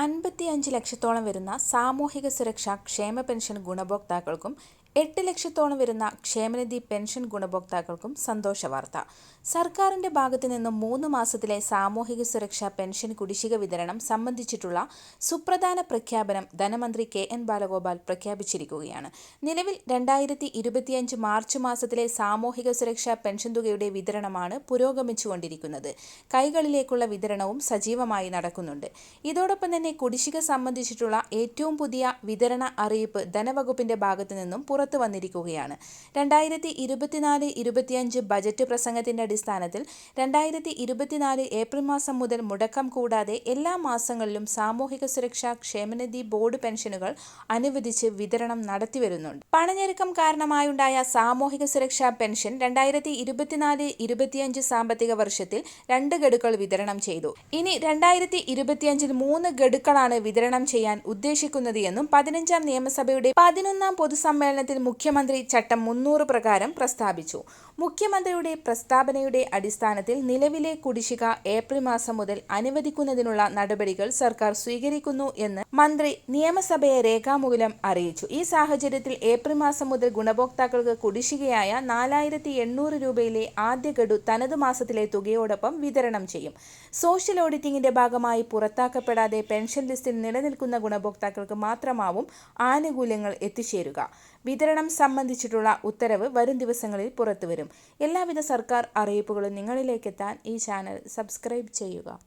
അൻപത്തിയഞ്ച് ലക്ഷത്തോളം വരുന്ന സാമൂഹിക സുരക്ഷാ ക്ഷേമ പെൻഷൻ ഗുണഭോക്താക്കൾക്കും എട്ട് ലക്ഷത്തോളം വരുന്ന ക്ഷേമനിധി പെൻഷൻ ഗുണഭോക്താക്കൾക്കും സന്തോഷ വാർത്ത. സർക്കാരിന്റെ ഭാഗത്തു നിന്നും മൂന്ന് മാസത്തിലെ സാമൂഹിക സുരക്ഷാ പെൻഷൻ കുടിശ്ശിക വിതരണം സംബന്ധിച്ചിട്ടുള്ള സുപ്രധാന പ്രഖ്യാപനം ധനമന്ത്രി കെ എൻ ബാലഗോപാൽ പ്രഖ്യാപിച്ചിരിക്കുകയാണ്. നിലവിൽ രണ്ടായിരത്തി ഇരുപത്തിയഞ്ച് മാർച്ച് മാസത്തിലെ സാമൂഹിക സുരക്ഷാ പെൻഷൻ തുകയുടെ വിതരണമാണ് പുരോഗമിച്ചുകൊണ്ടിരിക്കുന്നത്. കൈകളിലേക്കുള്ള വിതരണവും സജീവമായി നടക്കുന്നുണ്ട്. ഇതോടൊപ്പം തന്നെ കുടിശ്ശിക സംബന്ധിച്ചിട്ടുള്ള ഏറ്റവും പുതിയ വിതരണ അറിയിപ്പ് ധനവകുപ്പിന്റെ ഭാഗത്തു നിന്നും പുറത്തു വന്നിരിക്കുകയാണ്. രണ്ടായിരത്തി ഇരുപത്തിനാല് ഇരുപത്തിയഞ്ച് ബജറ്റ് പ്രസംഗത്തിന്റെ അടിസ്ഥാനത്തിൽ രണ്ടായിരത്തി ഇരുപത്തിനാല് ഏപ്രിൽ മാസം മുതൽ മുടക്കം കൂടാതെ എല്ലാ മാസങ്ങളിലും സാമൂഹിക സുരക്ഷാ ക്ഷേമനിധി ബോർഡ് പെൻഷനുകൾ അനുവദിച്ച് വിതരണം നടത്തിവരുന്നുണ്ട്. പണഞ്ഞെരുക്കം കാരണമായുണ്ടായ സാമൂഹിക സുരക്ഷാ പെൻഷൻ രണ്ടായിരത്തി ഇരുപത്തിനാല് ഇരുപത്തിയഞ്ച് സാമ്പത്തിക വർഷത്തിൽ രണ്ട് ഗഡുക്കൾ വിതരണം ചെയ്തു. ഇനി രണ്ടായിരത്തി ഇരുപത്തിയഞ്ചിൽ മൂന്ന് ഗഡുക്കളാണ് വിതരണം ചെയ്യാൻ ഉദ്ദേശിക്കുന്നത് എന്നും പതിനഞ്ചാം നിയമസഭയുടെ പതിനൊന്നാം പൊതുസമ്മേളനത്തിൽ മുഖ്യമന്ത്രി ചട്ടം മുന്നൂറ് പ്രകാരം പ്രസ്താവിച്ചു. മുഖ്യമന്ത്രിയുടെ പ്രസ്താവനയുടെ അടിസ്ഥാനത്തിൽ നിലവിലെ കുടിശ്ശിക ഏപ്രിൽ മാസം മുതൽ അനുവദിക്കുന്നതിനുള്ള നടപടികൾ സർക്കാർ സ്വീകരിക്കുന്നു എന്ന് മന്ത്രി നിയമസഭയെ രേഖാമൂലം അറിയിച്ചു. ഈ സാഹചര്യത്തിൽ ഏപ്രിൽ മാസം മുതൽ ഗുണഭോക്താക്കൾക്ക് കുടിശ്ശികയായ നാലായിരത്തി എണ്ണൂറ് രൂപയിലെ ആദ്യ ഗഡു തനത് മാസത്തിലെ തുകയോടൊപ്പം വിതരണം ചെയ്യും. സോഷ്യൽ ഓഡിറ്റിംഗിന്റെ ഭാഗമായി പുറത്താക്കപ്പെടാതെ പെൻഷൻ ലിസ്റ്റിൽ നിലനിൽക്കുന്ന ഗുണഭോക്താക്കൾക്ക് മാത്രമാവും ആനുകൂല്യങ്ങൾ എത്തിച്ചേരുക. വിതരണം സംബന്ധിച്ചിട്ടുള്ള ഉത്തരവ് വരും ദിവസങ്ങളിൽ പുറത്തുവരും. എല്ലാവിധ സർക്കാർ അറിയിപ്പുകളും നിങ്ങളിലേക്കെത്താൻ ഈ ചാനൽ സബ്സ്ക്രൈബ് ചെയ്യുക.